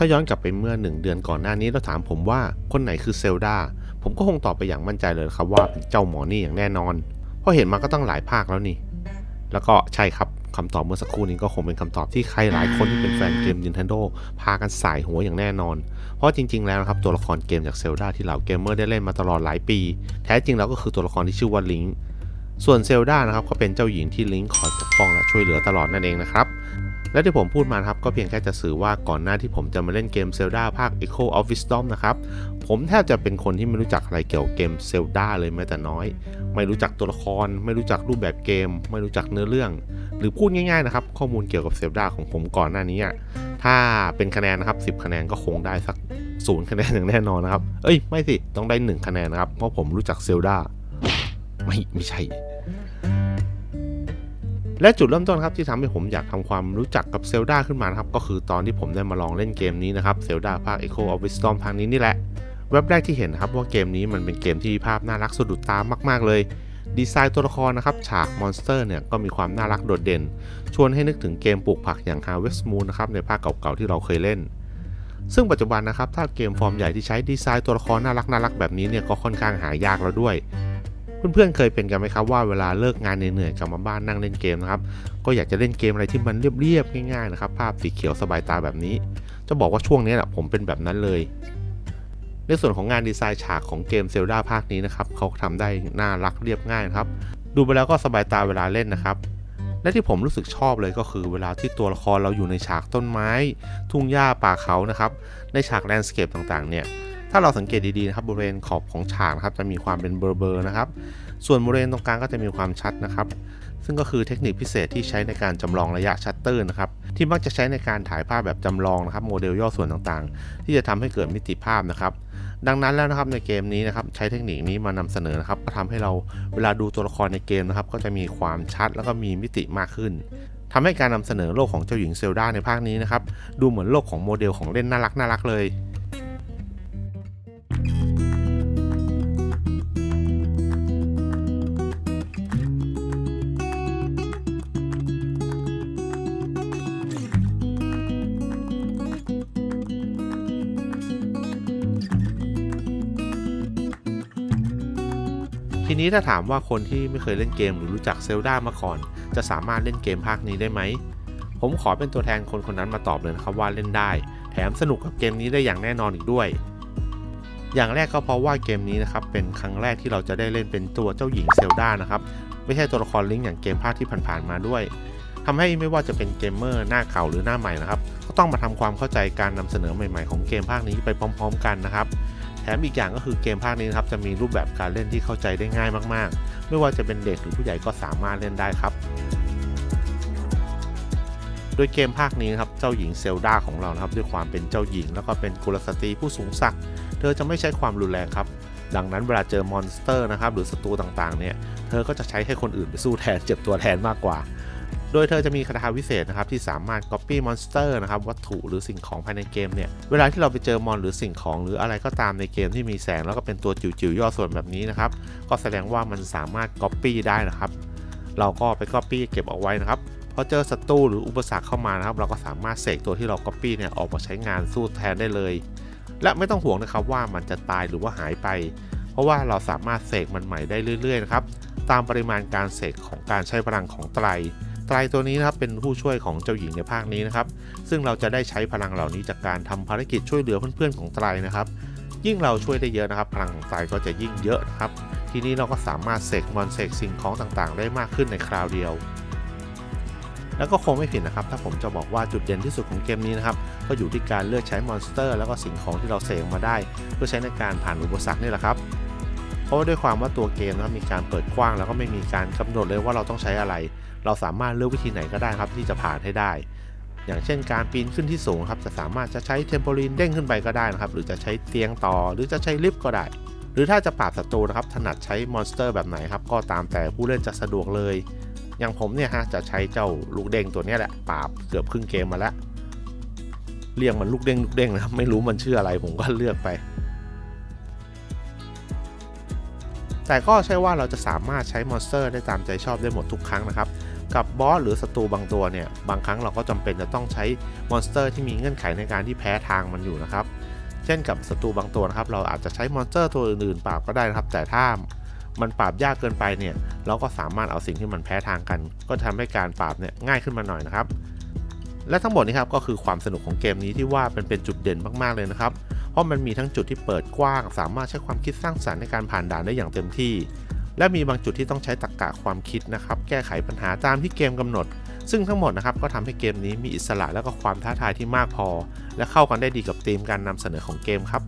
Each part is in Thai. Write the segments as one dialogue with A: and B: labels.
A: ถ้าย้อนกลับไปเมื่อหนึ่งเดือนก่อนหน้านี้แล้วถามผมว่าคนไหนคือเซลดา ผมก็คงตอบไปอย่างมั่นใจเลยครับว่าเป็นเจ้าหมอนี่อย่างแน่นอน เพราะเห็นมาก็ตั้งหลายภาคแล้วนี่ แล้วก็ใช่ครับคำตอบเมื่อสักครู่นี้ก็คงเป็นคำตอบที่ใครหลายคนที่เป็นแฟนเกม Nintendo พากันสายหัวอย่างแน่นอน เพราะจริง ๆ แล้วนะครับตัวละครเกมจากเซลดาที่เหล่าเกมเมอร์ได้เล่นมาตลอดหลายปี แท้จริงแล้วก็คือตัวละครที่ชื่อว่าลิงส่วนเซลดานะครับก็เป็นเจ้าหญิงที่ลิงคอยปกป้องและช่วยเหลือตลอดนั่นเองนะครับ และที่ผมพูดมาครับก็เพียงแค่จะสื่อว่าก่อนหน้าที่ผมจะมาเล่นเกม Zelda ภาค Echo of Wisdom นะครับ ผมแทบจะเป็นคนที่ไม่รู้จักอะไรเกี่ยวกับเกม Zelda เลยแม้แต่น้อย ไม่รู้จักตัวละคร ไม่รู้จักรูปแบบเกม ไม่รู้จักเนื้อเรื่อง หรือพูดง่ายๆนะครับ ข้อมูลเกี่ยวกับ Zelda ของผมก่อนหน้านี้ ถ้าเป็นคะแนนนะครับ10 คะแนนก็คงได้สักศูนย์คะแนนอย่างแน่นอนนะครับ เอ้ยไม่สิต้องได้ 1 คะแนนนะครับเพราะผมรู้จัก Zelda ไม่ไม่ใช่ และจุดเริ่มต้นครับที่ทำให้ผมอยากทำความรู้จักกับเซลดาขึ้นมานะครับ ก็คือตอนที่ผมได้มาลองเล่นเกมนี้นะครับเซลดาภาค Echo of Wisdom ภาคนี้นี่แหละ เว็บแรกที่เห็นครับว่าเกมนี้มันเป็นเกมที่ภาพน่ารักสะดุดตามาก ๆ เลยดีไซน์ตัวละครนะครับ ฉากมอนสเตอร์เนี่ยก็มีความน่ารักโดดเด่น ชวนให้นึกถึงเกมปลูกผักอย่าง Harvest Moon นะครับในภาคเก่าๆที่เราเคยเล่น ซึ่งปัจจุบันนะครับถ้าเกมฟอร์มใหญ่ที่ใช้ดีไซน์ตัวละครน่ารักน่ารักแบบนี้เนี่ยก็ค่อนข้างหายากแล้วด้วย เพื่อนๆเคยเป็นกันไหมครับว่าเวลาเลิกงานเหนื่อยๆกลับมาบ้านนั่งเล่นเกมนะครับก็อยากจะเล่นเกมอะไรที่มันเรียบๆง่ายๆนะครับภาพสีเขียวสบายตาแบบนี้ จะบอกว่าช่วงนี้แหละผมเป็นแบบนั้นเลย ในส่วนของงานดีไซน์ฉากของเกมเซลดาภาคนี้นะครับเขาทำได้น่ารักเรียบง่ายนะครับดูไปแล้วก็สบายตาเวลาเล่นนะครับและที่ผมรู้สึกชอบเลยก็คือเวลาที่ตัวละครเราอยู่ในฉากต้นไม้ ทุ่งหญ้าป่าเขานะครับในฉากแลนด์สเคปต่างๆเนี่ย ถ้าเราสังเกตดีๆนะครับบริเวณขอบของฉากนะครับจะมีความเป็นเบลอๆนะครับ ส่วนบริเวณตรงกลางก็จะมีความชัดนะครับ ซึ่งก็คือเทคนิคพิเศษที่ใช้ในการจำลองระยะชัตเตอร์นะครับ ที่มักจะใช้ในการถ่ายภาพแบบจำลองนะครับโมเดลย่อส่วนต่างๆ ที่จะทำให้เกิดมิติภาพนะครับ ดังนั้นแล้วนะครับในเกมนี้นะครับใช้เทคนิคนี้มานำเสนอนะครับก็ทำให้เราเวลาดูตัวละครในเกมนะครับ ก็จะมีความชัดแล้วก็มีมิติมากขึ้นทำให้การนำเสนอโลกของเจ้าหญิงเซลดาในภาคนี้นะครับดูเหมือนโลกของโมเดลของเล่นน่ารักน่ารักเลย ทีนี้ถ้าถามว่าคนที่ไม่เคยเล่นเกมหรือรู้จักเซลดามาก่อน จะสามารถเล่นเกมภาคนี้ได้ไหม ผมขอเป็นตัวแทนคนคนนั้นมาตอบเลยนะครับว่าเล่นได้ แถมสนุกกับเกมนี้ได้อย่างแน่นอนอีกด้วย อย่างแรกก็เพราะว่าเกมนี้นะครับเป็นครั้งแรกที่เราจะได้เล่นเป็นตัวเจ้าหญิงเซลดานะครับไม่ใช่ตัวละครลิงก์อย่างเกมภาคที่ผ่านๆมาด้วยทำให้ไม่ว่าจะเป็นเกมเมอร์หน้าเก่าหรือหน้าใหม่นะครับก็ต้องมาทำความเข้าใจการนำเสนอใหม่ ๆของเกมภาคนี้ไปพร้อม ๆ กันนะครับ มอีกอย่างก็คือเกมภาคนี้นะครับจะมีรูปแบบการเล่นที่เข้าใจได้ง่ายมากๆ ไม่ว่าจะเป็นเด็กหรือผู้ใหญ่ก็สามารถเล่นได้ครับ โดยเกมภาคนี้นะครับเจ้าหญิงเซลดาของเรานะครับด้วยความเป็นเจ้าหญิง แล้วก็เป็นกุลสตรีผู้สูงศักดิ์เธอจะไม่ใช้ความรุนแรงครับ ดังนั้นเวลาเจอมอนสเตอร์นะครับหรือศัตรูต่างๆเนี่ยเธอก็จะใช้ให้คนอื่นไปสู้แทนเจ็บตัวแทนมากกว่า โดยเธอจะมีคาถาวิเศษนะครับที่สามารถ Copy Monster นะครับวัตถุหรือสิ่งของภายในเกมเนี่ยเวลาที่เราไปเจอมอนหรือสิ่งของหรืออะไรก็ตามในเกมที่มีแสงแล้วก็เป็นตัวจิ๋วๆย่อส่วนแบบนี้นะครับก็แสดงว่ามันสามารถ Copy ได้นะครับ เราก็ไป Copy เก็บเอาไว้นะครับพอเจอศัตรูหรืออุปสรรคเข้ามานะครับ เราก็สามารถเสกตัวที่เรา Copy เนี่ยออกมาใช้งานสู้แทนได้เลย และไม่ต้องห่วงนะครับว่ามันจะตายหรือว่าหายไป เพราะว่าเราสามารถเสกมันใหม่ได้เรื่อยๆนะครับตามปริมาณการเสกของการใช้พลังของไตร ไตรตัวนี้นะครับเป็นผู้ช่วยของเจ้าหญิงในภาคนี้นะครับ ซึ่งเราจะได้ใช้พลังเหล่านี้จากการทำภารกิจช่วยเหลือเพื่อนๆของไตรนะครับ ยิ่งเราช่วยได้เยอะนะครับ พลังของไตรก็จะยิ่งเยอะนะครับ ทีนี้เราก็สามารถเสกมอนเสกสิ่งของต่างๆ ได้มากขึ้นในคราวเดียว แล้วก็คงไม่ผิดนะครับ ถ้าผมจะบอกว่าจุดเด่นที่สุดของเกมนี้นะครับ ก็อยู่ที่การเลือกใช้มอนสเตอร์ แล้วก็สิ่งของที่เราเสกมาได้ เพื่อใช้ในการผ่านอุปสรรคนี่แหละครับเพราะว่าด้วยความว่าตัวเกมนะครับมีการเปิดกว้างแล้วก็ไม่มีการกำหนดเลยว่าเราต้องใช้อะไร เราสามารถเลือกวิธีไหนก็ได้ครับที่จะผ่านให้ได้ อย่างเช่นการปีนขึ้นที่สูงครับจะสามารถจะใช้เทมโพลีนเด้งขึ้นไปก็ได้นะครับ หรือจะใช้เตียงต่อ หรือจะใช้ลิฟต์ก็ได้ หรือถ้าจะปราบศัตรูนะครับถนัดใช้มอนสเตอร์แบบไหนครับก็ตามแต่ผู้เล่นจะสะดวกเลย อย่างผมเนี่ยฮะจะใช้เจ้าลูกเด้งตัวนี้แหละปราบเกือบครึ่งเกมมาแล้วเรียกมันลูกเด้งลูกเด้งนะไม่รู้มันชื่ออะไรผมก็เลือกไป แต่ก็ใช่ว่าเราจะสามารถใช้มอนสเตอร์ได้ตามใจชอบได้หมดทุกครั้งนะครับ กับบอสหรือศัตรูบางตัวเนี่ยบางครั้งเราก็จำเป็นจะต้องใช้มอนสเตอร์ที่มีเงื่อนไขในการที่แพ้ทางมันอยู่นะครับ เช่นกับศัตรูบางตัวนะครับ เราอาจจะใช้มอนสเตอร์ตัวอื่นๆปราบก็ได้นะครับ แต่ถ้ามันปราบยากเกินไปเนี่ย เราก็สามารถเอาสิ่งที่มันแพ้ทางกัน ก็ทำให้การปราบเนี่ยง่ายขึ้นมาหน่อยนะครับ และทั้งหมดนี้ครับก็คือความสนุกของเกมนี้ที่ว่าเป็นเป็นจุดเด่นมากๆเลยนะครับ เพราะมันมีทั้งจุดที่เปิดกว้าง สามารถใช้ความคิดสร้างสรรค์ในการผ่านด่านได้อย่างเต็มที่ และมีบางจุดที่ต้องใช้ตรรกะความคิดนะครับ แก้ไขปัญหาตามที่เกมกำหนด ซึ่งทั้งหมดนะครับก็ทำให้เกมนี้มีอิสระและก็ความท้าทายที่มากพอ และเข้ากันได้ดีกับธีมการนำเสนอของเกมครับ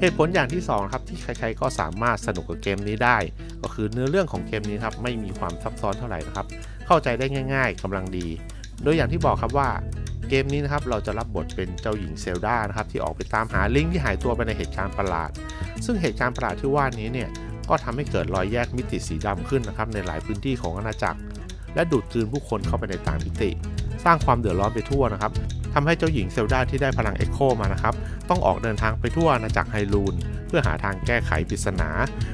A: เหตุผลอย่างที่2ครับที่ใครๆก็สามารถสนุกกับเกมนี้ได้ ก็คือเนื้อเรื่องของเกมนี้ครับไม่มีความซับซ้อนเท่าไหร่นะครับ เข้าใจได้ง่าย ๆกำลังดี โดยอย่างที่บอกครับว่าเกมนี้นะครับเราจะรับบทเป็นเจ้าหญิงเซลดานะครับที่ออกไปตามหาลิงที่หายตัวไปในเหตุการณ์ประหลาด ซึ่งเหตุการณ์ประหลาดที่ว่านี้เนี่ยก็ทำให้เกิดรอยแยกมิติสีดำขึ้นนะครับในหลายพื้นที่ของอาณาจักร และดูดกลืนผู้คนเข้าไปในต่างมิติ สร้างความเดือดร้อนไปทั่วนะครับทำให้เจ้าหญิงเซลดาที่ได้พลังเอ็กโคมานะครับต้องออกเดินทางไปทั่วอาณาจักรไฮรูนเพื่อหาทางแก้ไขปริศนา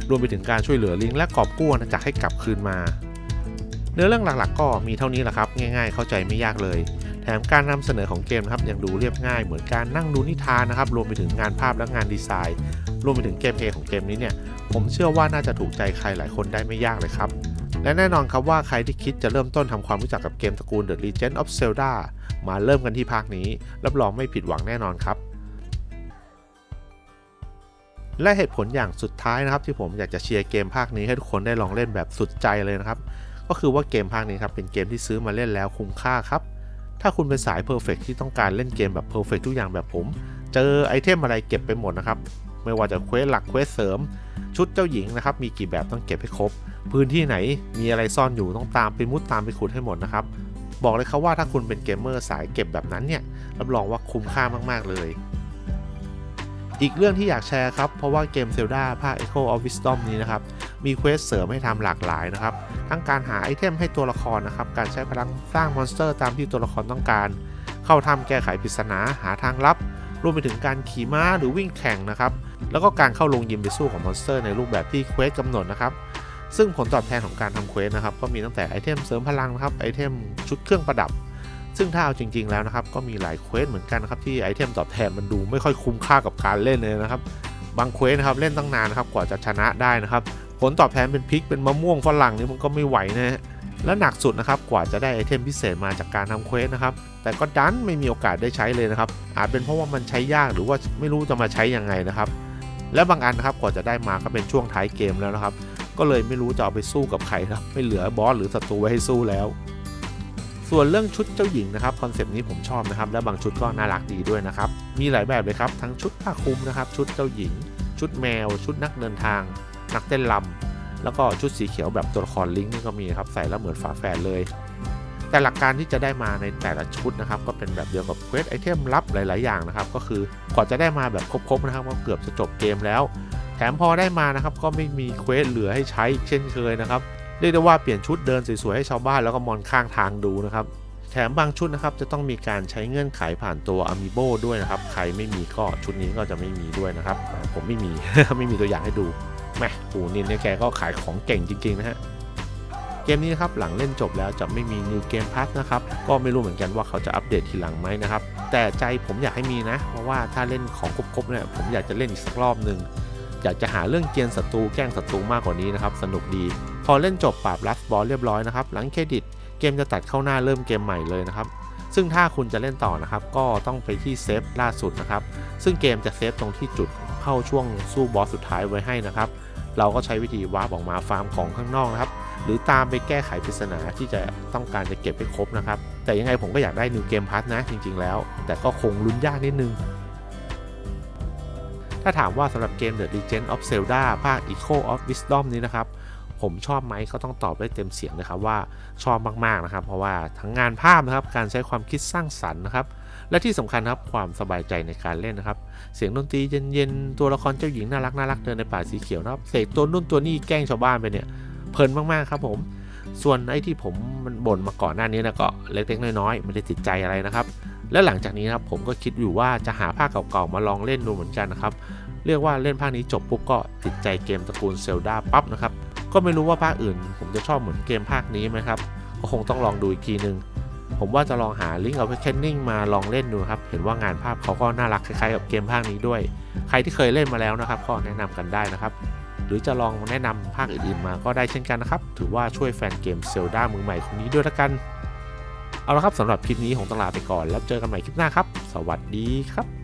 A: รวมไปถึงการช่วยเหลือลิงและกอบกู้อาณาจักรให้กลับคืนมา เนื้อเรื่องหลักๆ ก็มีเท่านี้แหละครับ ง่ายๆ เข้าใจไม่ยากเลย แถมการนำเสนอของเกมนะครับยังดูเรียบง่ายเหมือนการนั่งดูนิทานนะครับ รวมไปถึงงานภาพและงานดีไซน์ รวมไปถึงเกมเพลย์ของเกมนี้เนี่ย ผมเชื่อว่าน่าจะถูกใจใครหลายคนได้ไม่ยากเลยครับ และแน่นอนครับว่าใครที่คิดจะเริ่มต้นทำความรู้จักกับเกมตระกูล The Legend of Zelda มาเริ่มกันที่ภาคนี้ รับรองไม่ผิดหวังแน่นอนครับและเหตุผลอย่างสุดท้ายนะครับที่ผมอยากจะเชียร์เกมภาคนี้ให้ทุกคนได้ลองเล่นแบบสุดใจเลยนะครับ ก็คือว่าเกมภาคนี้ครับเป็นเกมที่ซื้อมาเล่นแล้วคุ้มค่าครับ ถ้าคุณเป็นสายเพอร์เฟกที่ต้องการเล่นเกมแบบเพอร์เฟกทุกอย่างแบบผม เจอไอเทมอะไรเก็บไปหมดนะครับ ไม่ว่าจะเควสหลักเควสเสริม ชุดเจ้าหญิงนะครับ มีกี่แบบต้องเก็บให้ครบ พื้นที่ไหนมีอะไรซ่อนอยู่ต้องตามไปมุดตามไปขุดให้หมดนะครับบอกเลยครับว่าถ้าคุณเป็นเกมเมอร์สายเก็บแบบนั้นเนี่ยรับรองว่าคุ้มค่ามากๆเลย อีกเรื่องที่อยากแชร์ครับ เพราะว่าเกม Zelda ภาค Echo of Wisdom นี้นะครับ มีเควสเสริมให้ทำหลากหลายนะครับ ทั้งการหาไอเทมให้ตัวละครนะครับ การใช้พลังสร้างมอนสเตอร์ตามที่ตัวละครต้องการ เข้าทำแก้ไขปริศนาหาทางลับ รวมไปถึงการขี่ม้าหรือวิ่งแข่งนะครับ แล้วก็การเข้าลงยิมไปสู้ของมอนสเตอร์ในรูปแบบที่เควสกำหนดนะครับซึ่งผลตอบแทนของการทำเควสนะครับก็มีตั้งแต่ไอเทมเสริมพลังนะครับไอเทมชุดเครื่องประดับ ซึ่งถ้าเอาจริง ๆ แล้วนะครับ ก็มีหลายเควสเหมือนกันนะครับที่ไอเทมตอบแทนมันดูไม่ค่อยคุ้มค่ากับการเล่นเลยนะครับ บางเควสนะครับเล่นตั้งนานนะครับกว่าจะชนะได้นะครับ ผลตอบแทนเป็นพริกเป็นมะม่วงฝรั่งนี่มันก็ไม่ไหวนะฮะและหนักสุดนะครับกว่าจะได้ไอเทมพิเศษมาจากการทำเควสนะครับแต่ก็ดันไม่มีโอกาสได้ใช้เลยนะครับ อาจเป็นเพราะว่ามันใช้ยากหรือว่าไม่รู้จะมาใช้ยังไงนะครับ และบางอันนะครับกว่าจะได้มาก็เป็นช่วงท้ายเกมแล้วนะครับ ก็เลยไม่รู้จะเอาไปสู้กับใครครับ ไม่เหลือบอสหรือศัตรูไว้ให้สู้แล้ว ส่วนเรื่องชุดเจ้าหญิงนะครับคอนเซปต์นี้ผมชอบนะครับ และบางชุดก็น่ารักดีด้วยนะครับ มีหลายแบบเลยครับ ทั้งชุดผ้าคลุมนะครับ ชุดเจ้าหญิง ชุดแมว ชุดนักเดินทาง นักเต้นลำแล้วก็ชุดสีเขียวแบบตัวละครลิงก์นี่ก็มีครับใส่แล้วเหมือนฝาแฝดเลย แต่หลักการที่จะได้มาในแต่ละชุดนะครับก็เป็นแบบเดียวกับเควสไอเทมลับหลาย ๆ อย่างนะครับก็คือกว่าจะได้มาแบบครบ ๆ นะครับก็เกือบจะจบเกมแล้ว แถมพอได้มานะครับก็ไม่มีเควสเหลือให้ใช้อีกเช่นเคยนะครับเรียกได้ว่าเปลี่ยนชุดเดินสวย ๆ ให้ชาวบ้านแล้วก็มอนข้างทางดูนะครับแถมบางชุดนะครับจะต้องมีการใช้เงื่อนไขผ่านตัว a m i b o ด้วยนะครับ ใครไม่มีก็ชุดนี้ก็จะไม่มีด้วยนะครับ ผมไม่มี ไม่มีตัวอย่างให้ดู แม่ปูนินเนี่ยแกก็ขายของเก่งจริง ๆ นะฮะ เกมนี้นะครับหลังเล่นจบแล้วจะไม่มี New Game Pass นะครับ ก็ไม่รู้เหมือนกันว่าเขาจะอัปเดตทีหลังไหมนะครับ แต่ใจผมอยากให้มีนะ เพราะว่าถ้าเล่นของครบๆเนี่ยผมอยากจะเล่นอีกสักรอบหนึ่งอยากจะหาเรื่องเกียนศัตรูแกล้งศัตรูมากกว่านี้นะครับสนุกดี พอเล่นจบปราบลัสบอลเรียบร้อยนะครับหลังเครดิตเกมจะตัดเข้าหน้าเริ่มเกมใหม่เลยนะครับ ซึ่งถ้าคุณจะเล่นต่อนะครับ ก็ต้องไปที่เซฟล่าสุดนะครับ ซึ่งเกมจะเซฟตรงที่จุดเข้าช่วงสู้บอสสุดท้ายไว้ให้นะครับ เราก็ใช้วิธีวาร์ปออกมาฟาร์มของข้างนอกนะครับ หรือตามไปแก้ไขปริศนาที่จะต้องการจะเก็บไปครบนะครับ แต่ยังไงผมก็อยากได้ New Game Pass นะจริง ๆ แล้ว แต่ก็คงลุ้นยากนิดนึงถ้าถามว่าสำหรับเกม The Legend of Zelda ภาค Echo of Wisdom นี้นะครับ ผมชอบไหมก็ต้องตอบได้เต็มเสียงเลยครับว่าชอบมากๆนะครับ เพราะว่าทั้งงานภาพนะครับการใช้ความคิดสร้างสรรค์นะครับและที่สำคัญครับความสบายใจในการเล่นนะครับ เสียงดนตรีเย็นๆตัวละครเจ้าหญิงน่ารักน่ารักเดินในป่าสีเขียวนะครับเสกตัวนุ่นตัวนี่แกล้งชาวบ้านไปเนี่ยเพลินมากๆครับผม ส่วนไอ้ที่ผมมันบ่นมาก่อนหน้านี้นะก็เล็กๆน้อยๆไม่ได้ติดใจอะไรนะครับ และหลังจากนี้นะครับผมก็คิดอยู่ว่าจะหาภาคเก่าๆมาลองเล่นดูเหมือนกันนะครับเรียกว่าเล่นภาคนี้จบปุ๊บก็ติดใจเกมตระกูลเซลดาปั๊บนะครับ ก็ไม่รู้ว่าภาคอื่น ผมจะชอบเหมือนเกมภาคนี้ไหมครับ ก็คงต้องลองดูอีกทีนึง ผมว่าจะลองหา Link Awakening มาลองเล่นดูครับ เห็นว่างานภาพเขาก็น่ารักคล้ายๆกับเกมภาคนี้ด้วย ใครที่เคยเล่นมาแล้วนะครับ ก็แนะนำกันได้นะครับ หรือจะลองแนะนำภาคอื่นๆมาก็ได้เช่นกันนะครับ ถือว่าช่วยแฟนเกมเซลดามือใหม่คนนี้ด้วยละกัน เอาละครับสำหรับคลิปนี้ของตลาดไปก่อน แล้วเจอกันใหม่คลิปหน้าครับ สวัสดีครับ